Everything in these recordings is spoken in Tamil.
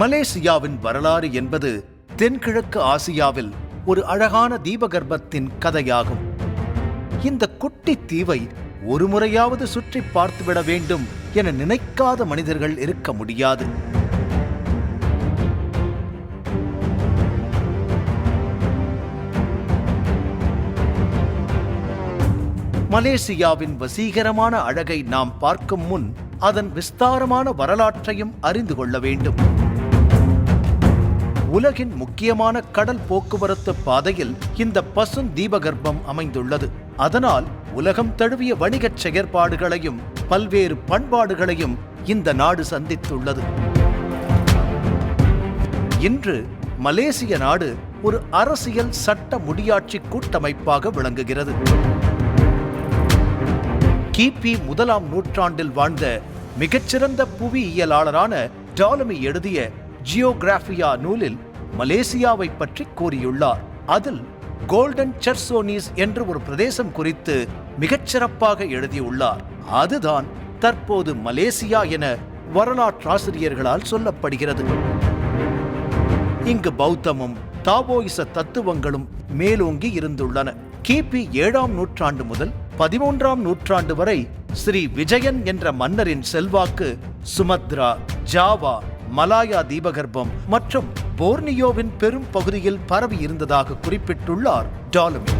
மலேசியாவின் வரலாறு என்பது தென்கிழக்கு ஆசியாவில் ஒரு அழகான தீபகற்பத்தின் கதையாகும். இந்த குட்டி தீவை ஒரு முறையாவது சுற்றி பார்த்துவிட வேண்டும் என நினைக்காத மனிதர்கள் இருக்க முடியாது. மலேசியாவின் வசீகரமான அழகை நாம் பார்க்கும் முன் அதன் விஸ்தாரமான வரலாற்றையும் அறிந்து கொள்ள வேண்டும். உலகின் முக்கியமான கடல் போக்குவரத்து பாதையில் இந்த பசும் தீபகற்பம் அமைந்துள்ளது. அதனால் உலகம் தழுவிய வணிகச் செயற்பாடுகளையும் பல்வேறு பண்பாடுகளையும் இந்த நாடு சந்தித்துள்ளது. இன்று மலேசிய நாடு ஒரு அரசியல் சட்ட முடியாட்சி கூட்டமைப்பாக விளங்குகிறது. கிபி முதலாம் நூற்றாண்டில் வாழ்ந்த மிகச்சிறந்த புவியியலாளரான டாலமி எழுதிய ஜியோகிராபியா நூலில் மலேசியாவை பற்றி கூறியுள்ளார். அதில் கோல்டன் சர்சோனிஸ் என்று ஒரு பிரதேசம் குறித்து மிகச்சிறப்பாக எழுதியுள்ளார். அதுதான் தற்போது மலேசியா என வரலாற்றாசிரியர்களால் சொல்லப்படுகிறது. இங்கு பௌத்தமும் தாவோயிச தத்துவங்களும் மேலோங்கி இருந்துள்ளன. கிபி ஏழாம் நூற்றாண்டு முதல் பதிமூன்றாம் நூற்றாண்டு வரை ஸ்ரீ விஜயன் என்ற மன்னரின் செல்வாக்கு சுமத்ரா ஜாவா மலாயா தீபகற்பம் மற்றும் போர்னியோவின் பெரும் பகுதியில் பரவி இருந்ததாக குறிப்பிட்டுள்ளார் டாலமி.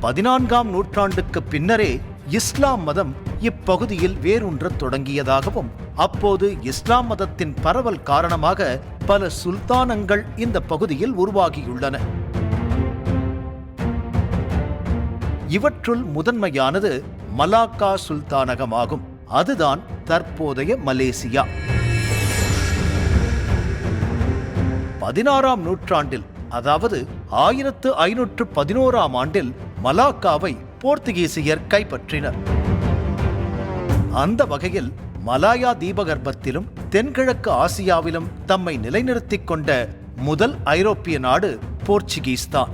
பதினான்காம் நூற்றாண்டுக்கு பின்னரே இஸ்லாம் மதம் இப்பகுதியில் வேரூன்றத் தொடங்கியதாகவும் அப்போது இஸ்லாம் மதத்தின் பரவல் காரணமாக பல சுல்தானங்கள் இந்த பகுதியில் உருவாகியுள்ளன. இவற்றுள் முதன்மையானது மலாக்கா சுல்தானகமாகும். அதுதான் தற்போதைய மலேசியா. பதினாறாம் நூற்றாண்டில் அதாவது ஆயிரத்து ஐநூற்று பதினோராம் ஆண்டில் மலாக்காவை போர்த்துகீசியர் கைப்பற்றினர். அந்த வகையில் மலாயா தீபகற்பத்திலும் தென்கிழக்கு ஆசியாவிலும் தம்மை நிலைநிறுத்திக் கொண்ட முதல் ஐரோப்பிய நாடு போர்ச்சுகீஸ் தான்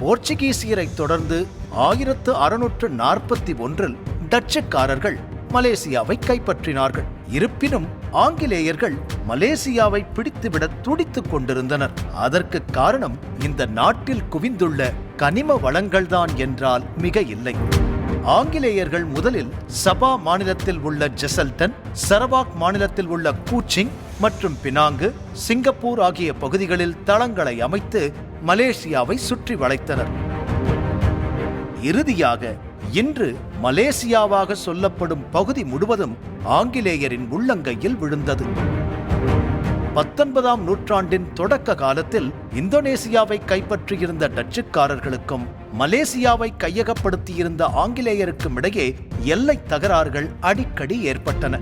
போர்ச்சுகீசியரை தொடர்ந்து ஆயிரத்து அறுநூற்று நாற்பத்தி ஒன்றில் டச்சுக்காரர்கள் மலேசியாவை கைப்பற்றினார்கள். இருப்பினும் ஆங்கிலேயர்கள் மலேசியாவை பிடித்துவிட துடித்துக் கொண்டிருந்தனர். அதற்கு காரணம் இந்த நாட்டில் குவிந்துள்ள கனிம வளங்கள்தான் என்றால் மிக இல்லை ஆங்கிலேயர்கள் முதலில் சபா மாநிலத்தில் உள்ள ஜெசல்டன் சரவாக் மாநிலத்தில் உள்ள கூச்சிங் மற்றும் பினாங்கு சிங்கப்பூர் ஆகிய பகுதிகளில் தளங்களை அமைத்து மலேசியாவை சுற்றி வளைத்தனர். இறுதியாக இன்று மலேசியாவாக சொல்லப்படும் பகுதி முழுவதும் ஆங்கிலேயரின் உள்ளங்கையில் விழுந்தது. பத்தொன்பதாம் நூற்றாண்டின் தொடக்க காலத்தில் இந்தோனேசியாவை கைப்பற்றியிருந்த டச்சுக்காரர்களுக்கும் மலேசியாவை கையகப்படுத்தியிருந்த ஆங்கிலேயருக்கும் இடையே எல்லை தகராறுகள் அடிக்கடி ஏற்பட்டன.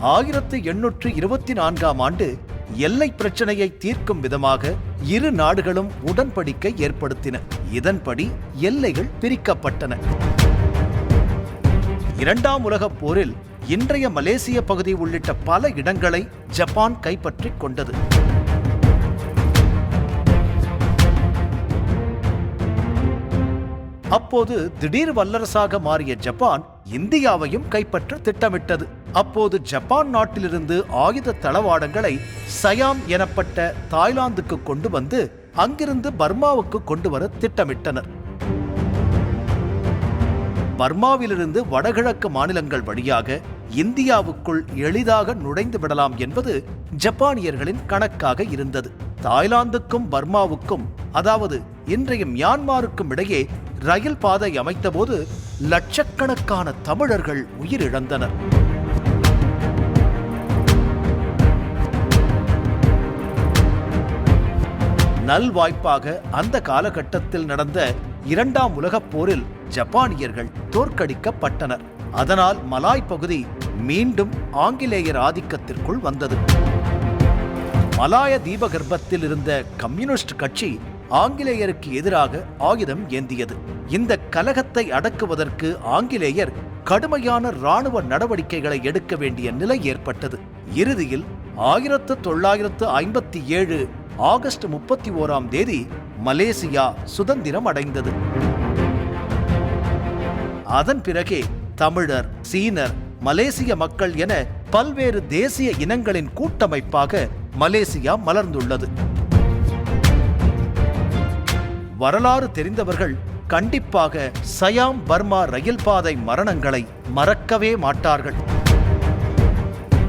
ஆயிரத்து எண்ணூற்று இருபத்தி நான்காம் ஆண்டு எல்லை பிரச்சனையை தீர்க்கும் விதமாக இரு நாடுகளும் உடன்படிக்கை ஏற்படுத்தின. இதன்படி எல்லைகள் பிரிக்கப்பட்டன. இரண்டாம் உலகப் போரில் இன்றைய மலேசிய பகுதி உள்ளிட்ட பல இடங்களை ஜப்பான் கைப்பற்றிக் கொண்டது. அப்போது திடீர் வல்லரசாக மாறிய ஜப்பான் இந்தியாவையும் கைப்பற்ற திட்டமிட்டது. அப்போது ஜப்பான் நாட்டிலிருந்து ஆயுத தளவாடங்களை சயாம் எனப்பட்ட தாய்லாந்துக்கு கொண்டு வந்து அங்கிருந்து பர்மாவுக்கு கொண்டு வர திட்டமிட்டனர். பர்மாவிலிருந்து வடகிழக்கு மாநிலங்கள் வழியாக இந்தியாவுக்குள் எளிதாக நுழைந்து விடலாம் என்பது ஜப்பானியர்களின் கணக்காக இருந்தது. தாய்லாந்துக்கும் பர்மாவுக்கும் அதாவது இன்றைய மியான்மாருக்கும் இடையே ரயில் பாதை அமைத்தபோது லட்சக்கணக்கான தமிழர்கள் உயிரிழந்தனர். நல்வாய்ப்பாக அந்த காலகட்டத்தில் நடந்த இரண்டாம் உலகப் போரில் ஜப்பானியர்கள் தோற்கடிக்கப்பட்டனர். அதனால் மலாய் பகுதி மீண்டும் ஆங்கிலேயர் ஆதிக்கத்திற்குள் வந்தது. மலாய தீபகற்பத்தில் இருந்த கம்யூனிஸ்ட் கட்சி ஆங்கிலேயருக்கு எதிராக ஆயுதம் ஏந்தியது. இந்த கலகத்தை அடக்குவதற்கு ஆங்கிலேயர் கடுமையான ராணுவ நடவடிக்கைகளை எடுக்க வேண்டிய நிலை ஏற்பட்டது. இறுதியில் ஆயிரத்து தொள்ளாயிரத்து ஐம்பத்தி ஏழு ஆகஸ்ட் முப்பத்தி ஓராம் தேதி மலேசியா சுதந்திரம் அடைந்தது. அதன் பிறகே தமிழர் சீனர் மலேசிய மக்கள் என பல்வேறு தேசிய இனங்களின் கூட்டமைப்பாக மலேசியா மலர்ந்துள்ளது. வரலாறு தெரிந்தவர்கள் கண்டிப்பாக சயாம் பர்மா ரயில் பாதை மரணங்களை மறக்கவே மாட்டார்கள்.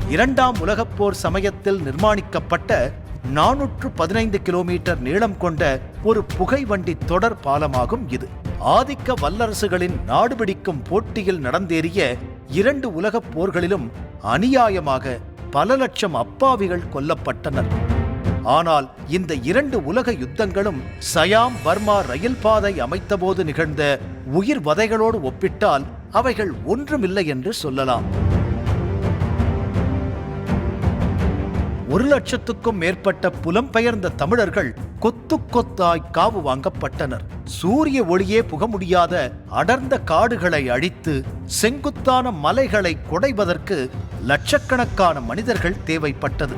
இரண்டாம் உலகப் போர் சமயத்தில் நிர்மாணிக்கப்பட்ட நானூற்று பதினைந்து கிலோமீட்டர் நீளம் கொண்ட ஒரு புகைவண்டி தொடர் பாலமாகும் இது. ஆதிக்க வல்லரசுகளின் நாடுபிடிக்கும் போட்டியில் நடந்தேறிய இரண்டு உலகப் போர்களிலும் அநியாயமாக பல லட்சம் அப்பாவிகள் கொல்லப்பட்டனர். ஆனால் இந்த இரண்டு உலக யுத்தங்களும் சயாம் பர்மா ரயில் பாதை அமைத்தபோது நிகழ்ந்த உயிர் வதைகளோடு ஒப்பிட்டால் அவைகள் ஒன்றுமில்லை என்று சொல்லலாம். ஒரு லட்சத்துக்கும் மேற்பட்ட புலம்பெயர்ந்த தமிழர்கள் கொத்து கொத்தாய் காவு வாங்கப்பட்டனர். சூரிய ஒளியே புக முடியாத அடர்ந்த காடுகளை அழித்து செங்குத்தான மலைகளை குடைவதற்கு லட்சக்கணக்கான மனிதர்கள் தேவைப்பட்டது.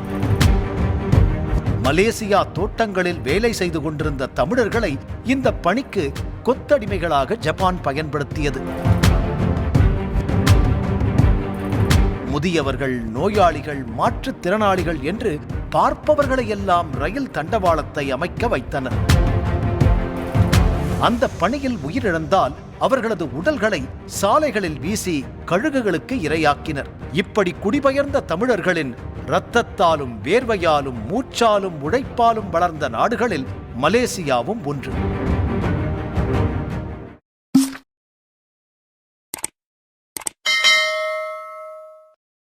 மலேசியா தோட்டங்களில் வேலை செய்து கொண்டிருந்த தமிழர்களை இந்த பணிக்கு கொத்தடிமைகளாக ஜப்பான் பயன்படுத்தியது. முதியவர்கள் நோயாளிகள் மாற்றுத்திறனாளிகள் என்று பார்ப்பவர்களையெல்லாம் ரயில் தண்டவாளத்தை அமைக்க வைத்தனர். அந்த பணியில் உயிரிழந்தால் அவர்களது உடல்களை சாலைகளில் வீசி கழுகுகளுக்கு இரையாக்கினர். இப்படி குடிபெயர்ந்த தமிழர்களின் இரத்தத்தாலும் வேர்வையாலும் மூச்சாலும் உழைப்பாலும் வளர்ந்த நாடுகளில் மலேசியாவும் ஒன்று.